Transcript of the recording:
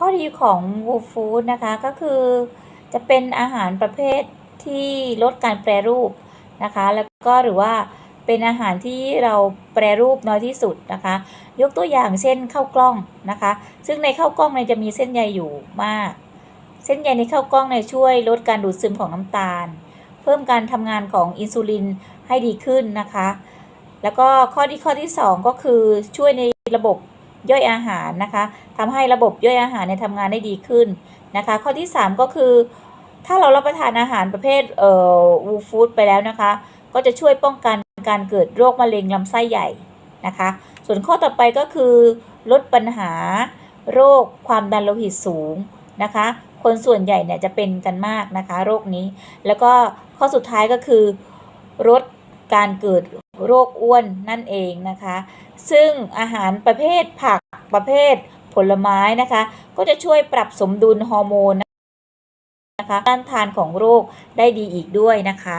ข้อดีของวูฟู้ดนะคะก็คือจะเป็นอาหารประเภทที่ลดการแปรรูปนะคะ แล้วก็หรือว่าเป็นอาหารที่เราแปรรูปน้อยที่สุดนะคะ ยกตัวอย่างเช่นข้าวกล้องนะคะ ซึ่งในข้าวกล้องเนี่ยจะมีเส้นใยอยู่มาก เส้นใยในข้าวกล้องเนี่ยช่วยลดการดูดซึมของน้ำตาล เพิ่มการทำงานของอินซูลินให้ดีขึ้นนะคะ แล้วก็ข้อที่ข้อที่ 2 ก็คือช่วยในระบบย่อยอาหารนะคะ ทำให้ระบบย่อยอาหารเนี่ยทำงานได้ดีขึ้นนะคะ ข้อที่ 3 ก็คือ ถ้าเรารับประทานอาหารประเภทเอ่อวูฟู้ดไปแล้วนะคะ ก็จะช่วยป้องกันการเกิดโรคมะเร็งลำไส้ใหญ่นะคะ ส่วนข้อต่อไปก็คือ ลดปัญหาโรคความดันโลหิตสูงนะคะ คนส่วนใหญ่เนี่ยจะเป็นกันมากนะคะ โรคนี้ แล้วก็ข้อสุดท้ายก็คือลดการเกิดโรคอ้วนนั่นเองนะคะ ซึ่งอาหารประเภทผักประเภท ผลไม้นะคะ ก็จะช่วยปรับสมดุลฮอร์โมนนะคะต้านทานของโรคได้ดีอีกด้วยนะคะ